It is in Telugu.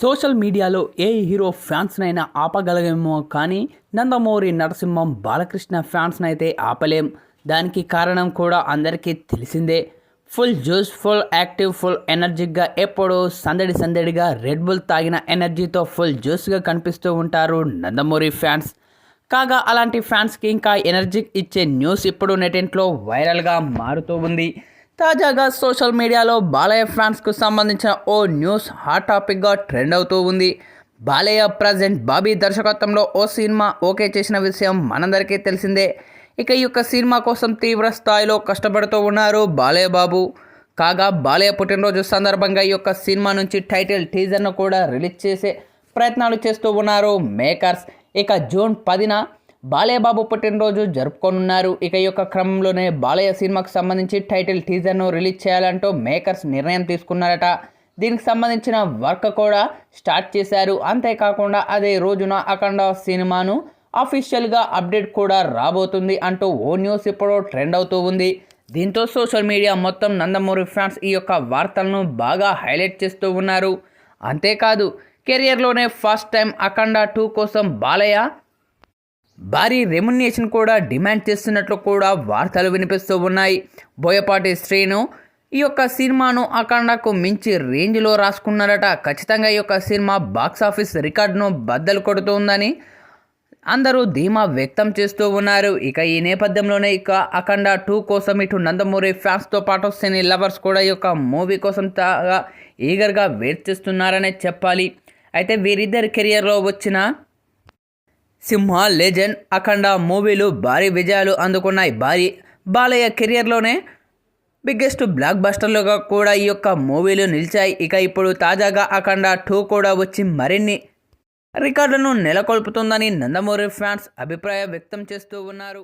సోషల్ మీడియాలో ఏ హీరో ఫ్యాన్స్నైనా ఆపగలగేమో కానీ నందమూరి నరసింహం బాలకృష్ణ ఫ్యాన్స్నైతే ఆపలేం. దానికి కారణం కూడా అందరికీ తెలిసిందే. Full juice full active full ఎనర్జిక్గా ఎప్పుడూ సందడి సందడిగా రెడ్ బుల్ తాగిన ఎనర్జీతో ఫుల్ జ్యూస్గా కనిపిస్తూ ఉంటారు నందమూరి ఫ్యాన్స్. కాగా అలాంటి ఫ్యాన్స్కి ఇంకా ఎనర్జీ ఇచ్చే న్యూస్ ఇప్పుడు నెటింట్లో వైరల్గా మారుతూ ఉంది. తాజాగా సోషల్ మీడియాలో బాలయ్య ఫ్యాన్స్కు సంబంధించిన ఓ న్యూస్ హాట్ టాపిక్గా ట్రెండ్ అవుతూ ఉంది. బాలయ్య ప్రజెంట్ బాబీ దర్శకత్వంలో ఓ సినిమా ఓకే చేసిన విషయం మనందరికీ తెలిసిందే. ఇక ఈ యొక్క సినిమా కోసం తీవ్ర స్థాయిలో కష్టపడుతూ ఉన్నారు బాలయ్య బాబు. కాగా బాలయ్య పుట్టినరోజు సందర్భంగా ఈ యొక్క సినిమా నుంచి టైటిల్ టీజర్ను కూడా రిలీజ్ చేసే ప్రయత్నాలు చేస్తూ ఉన్నారు మేకర్స్. ఇక జూన్ పదిన బాలయ్యబాబు పుట్టినరోజు జరుపుకోనున్నారు. ఇక ఈ యొక్క క్రమంలోనే బాలయ్య సినిమాకు సంబంధించి టైటిల్ టీజర్ను రిలీజ్ చేయాలంటూ మేకర్స్ నిర్ణయం తీసుకున్నారట. దీనికి సంబంధించిన వర్క్ కూడా స్టార్ట్ చేశారు. అంతేకాకుండా అదే రోజున అఖండ సినిమాను అఫీషియల్గా అప్డేట్ కూడా రాబోతుంది అంటూ ఓ న్యూస్ ఇప్పుడు ట్రెండ్ అవుతూ ఉంది. దీంతో సోషల్ మీడియా మొత్తం నందమూరి ఫ్యాన్స్ ఈ యొక్క వార్తలను బాగా హైలైట్ చేస్తూ ఉన్నారు. అంతేకాదు కెరియర్లోనే ఫస్ట్ టైం అఖండ టూ కోసం బాలయ్య భారీ రెమ్యునేషన్ కూడా డిమాండ్ చేస్తున్నట్లు కూడా వార్తలు వినిపిస్తూ ఉన్నాయి. బోయపాటి శ్రీను ఈ యొక్క సినిమాను అఖండకు మించి రేంజ్లో రాసుకున్నారట ఖచ్చితంగా ఈ యొక్క సినిమా బాక్సాఫీస్ రికార్డును బద్దలు కొడుతుందని అందరూ ధీమా వ్యక్తం చేస్తూ ఉన్నారు. ఇక ఈ నేపథ్యంలోనే ఇక అఖండ టూ కోసం ఇటు నందమూరి ఫ్యాన్స్తో పాటు సినీ లవర్స్ కూడా ఈ యొక్క మూవీ కోసం తాగా ఈగర్గా వెయిట్ చేస్తున్నారనే చెప్పాలి. అయితే వీరిద్దరి కెరియర్లో వచ్చిన సింహ లెజెండ్ అఖండ మూవీలు భారీ విజయాలు అందుకున్నాయి. భారీ బాలయ్య కెరియర్లోనే బిగ్గెస్ట్ బ్లాక్ బస్టర్లుగా కూడా ఈ యొక్క మూవీలు నిలిచాయి. ఇక ఇప్పుడు తాజాగా అఖండ టూ కూడా వచ్చి మరిన్ని రికార్డులను నెలకొల్పుతుందని నందమూరి ఫ్యాన్స్ అభిప్రాయం వ్యక్తం చేస్తూ ఉన్నారు.